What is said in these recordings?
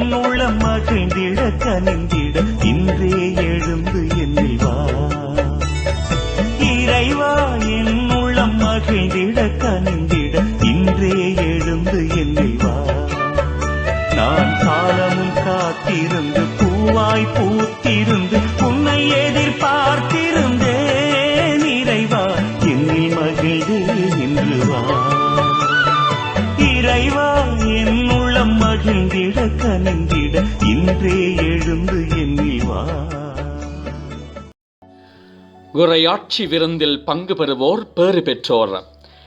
என் உள்ளம் மகிழ்ந்திட கனிந்திட இன்றே எழுந்து என்னில் வா. இறைவா என் உள்ளம் மகிழ்ந்திட கனிந்திட இன்றே எழுந்து என்னில் வா. நான் காலமும் காத்திருந்து பூவாய் பூத்திருந்து உன்னை எதிர்பார்த்திருந்தேன். இறைவா என்னில் மகிழ்ந்தே என்று வா. இறைவா மகிழ்ந்திட கனிந்திட இன்றே எழுந்து எண்ணிவா உரையாட்சி விருந்தில் பங்கு பெறுவோர் பேறு பெற்றோர்.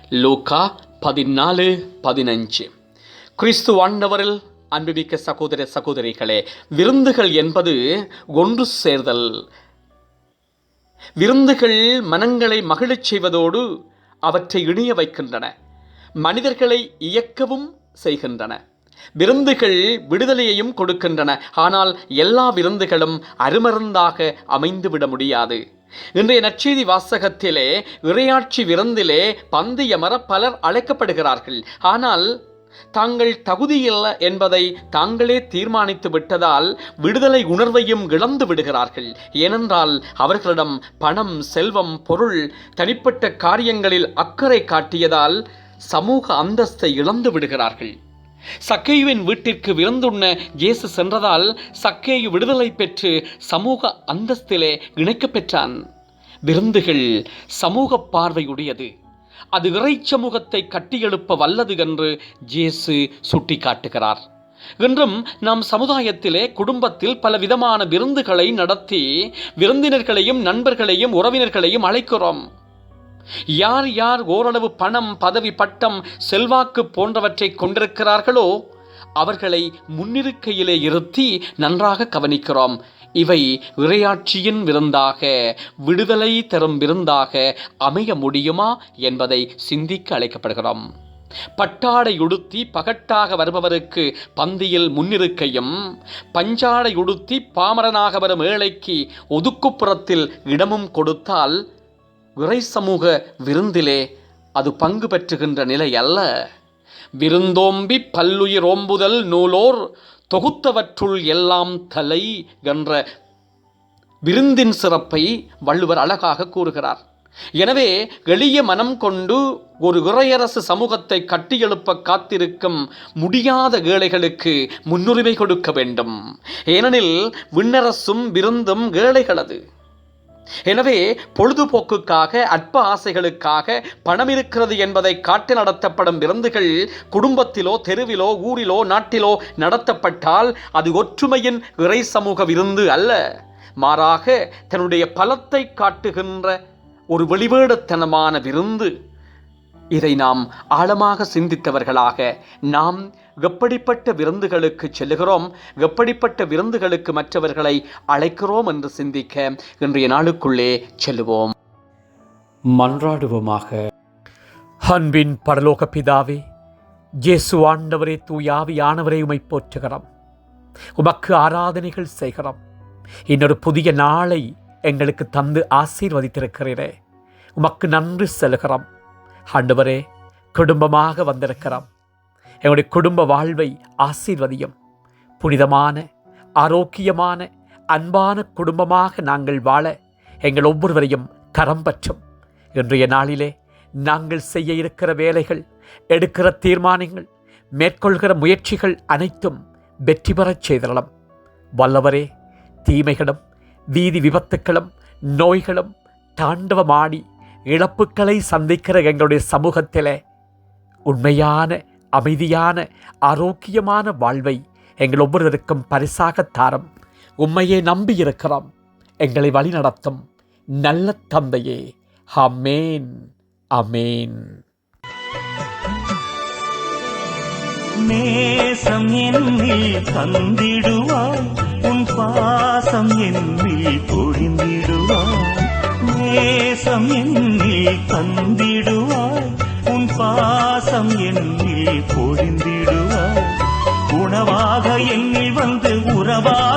லூக்கா பதினாலு பதினஞ்சு. கிறிஸ்து ஆண்டவரில் அன்புமிக்க சகோதர சகோதரிகளே விருந்துகள் என்பது ஒன்று சேர்தல். விருந்துகள் மனங்களை மகிழச் செய்வதோடு அவற்றை இணைய வைக்கின்றன. மனிதர்களை இயக்கவும் செய்கின்றன. விருந்துகள் விடுதலையையும் கொடுக்கின்றன. ஆனால் எல்லா விருந்துகளும் அருமருந்தாக அமைந்துவிட முடியாது. இன்றைய நற்செய்தி வாசகத்திலே இறையாட்சி விருந்திலே பந்தயமர பலர் அழைக்கப்படுகிறார்கள். ஆனால் தாங்கள் தகுதியில்ல என்பதை தாங்களே தீர்மானித்து விட்டதால் விடுதலை உணர்வையும் இழந்து விடுகிறார்கள். ஏனென்றால் அவர்களிடம் பணம் செல்வம் பொருள் தனிப்பட்ட காரியங்களில் அக்கறை காட்டியதால் சமூக அந்தஸ்தை இழந்து விடுகிறார்கள். சக்கேயுவின் வீட்டிற்கு விருந்துண்ண இயேசு சென்றதால் சக்கேயு விடுதலை பெற்று சமூக அந்தஸ்திலே இணைக்கப் பெற்றான். விருந்துகள் சமூக பார்வையுடையது. அது இறை சமூகத்தை கட்டியெழுப்ப வல்லது என்று ஜேசு சுட்டிக்காட்டுகிறார். இன்றும் நம் சமுதாயத்திலே குடும்பத்தில் பலவிதமான விருந்துகளை நடத்தி விருந்தினர்களையும் நண்பர்களையும் உறவினர்களையும் அழைக்கிறோம். யார் யார் ஓரளவு பணம் பதவி பட்டம் செல்வாக்கு போன்றவற்றை கொண்டிருக்கிறார்களோ அவர்களை முன்னிருக்கையிலே இருத்தி நன்றாக கவனிக்கிறோம். இவை இறையாட்சியின் விருந்தாக விடுதலை தரும் விருந்தாக அமைய முடியுமா என்பதை சிந்திக்க அழைக்கப்படுகிறோம். பட்டாடை உடுத்தி பகட்டாக வருபவருக்கு பந்தியில் முன்னிருக்கையும் பஞ்சாடை உடுத்தி பாமரனாக வரும் ஏழைக்கு ஒதுக்குப்புறத்தில் இடமும் கொடுத்தால் இறை சமூக விருந்திலே அது பங்கு பெற்றுகின்ற நிலை அல்ல. விருந்தோம்பி பல்லுயிர் ஓம்புதல் நூலோர் தொகுத்தவற்றுள் எல்லாம் தலை என்ற விருந்தின் சிறப்பை வள்ளுவர் அழகாக கூறுகிறார். எனவே எளிய மனம் கொண்டு ஒரு இறையரசு சமூகத்தை கட்டியெழுப்ப காத்திருக்கும் முடியாத ஏழைகளுக்கு முன்னுரிமை கொடுக்க வேண்டும். ஏனெனில் விண்ணரசும் விருந்தும் ஏழைகளது. எனவே பொழுதுபோக்குக்காக அற்ப ஆசைகளுக்காக பணம் இருக்கிறது என்பதை காட்டி நடத்தப்படும் விருந்துகள் குடும்பத்திலோ தெருவிலோ ஊரிலோ நாட்டிலோ நடத்தப்பட்டால் அது ஒற்றுமையின் இறை சமூக விருந்து அல்ல. மாறாக தன்னுடைய பலத்தை காட்டுகின்ற ஒரு வெளிவேடத்தனமான விருந்து. இதை நாம் ஆழமாக சிந்தித்தவர்களாக நாம் எப்படிப்பட்ட விருந்துகளுக்கு செல்லுகிறோம் எப்படிப்பட்ட விருந்துகளுக்கு மற்றவர்களை அழைக்கிறோம் என்று சிந்திக்க இன்றைய நாளுக்குள்ளே செல்லுவோம். மன்றாடுவோமாக. அன்பின் பரலோக பிதாவே இயேசு ஆண்டவரே தூயாவியானவரே உமை போற்றுகிறோம். உமக்கு ஆராதனைகள் செய்கிறோம். இன்னொரு புதிய நாளை எங்களுக்கு தந்து ஆசீர்வதித்திருக்கிறீரே. உமக்கு நன்றி செலுகிறோம். ஆண்டவரே குடும்பமாக வந்திருக்கிறோம். எங்களுடைய குடும்ப வாழ்வை ஆசீர்வதியும். புனிதமான ஆரோக்கியமான அன்பான குடும்பமாக நாங்கள் வாழ எங்கள் ஒவ்வொருவரையும் கரம் பற்றும். இன்றைய நாளிலே நாங்கள் செய்ய இருக்கிற வேலைகள் எடுக்கிற தீர்மானங்கள் மேற்கொள்கிற முயற்சிகள் அனைத்தும் வெற்றி பெறச் செய்தரலாம். வல்லவரே தீமைகளும் வீதி விபத்துக்களும் நோய்களும் தாண்டவமாடி இழப்புக்களை சந்திக்கிற எங்களுடைய சமூகத்தில் உண்மையான அமைதியான ஆரோக்கியமான வாழ்வை எங்கள் ஒவ்வொருவருக்கும் பரிசாக தாரம். உண்மையை நம்பியிருக்கிறோம் எங்களை வழிநடத்தும் நல்ல தந்தையே. அமேன் அமேன் நேசம் என்னில் தந்திடுவாய் உன் பாசம் என்னில் பொழிந்திடுவாய். நேசம் என்னில் தந்திடுவாய். உன் பாசம் என்னில் பொழிந்திடுவாய். உணவாக என்னில் வந்து உறவாக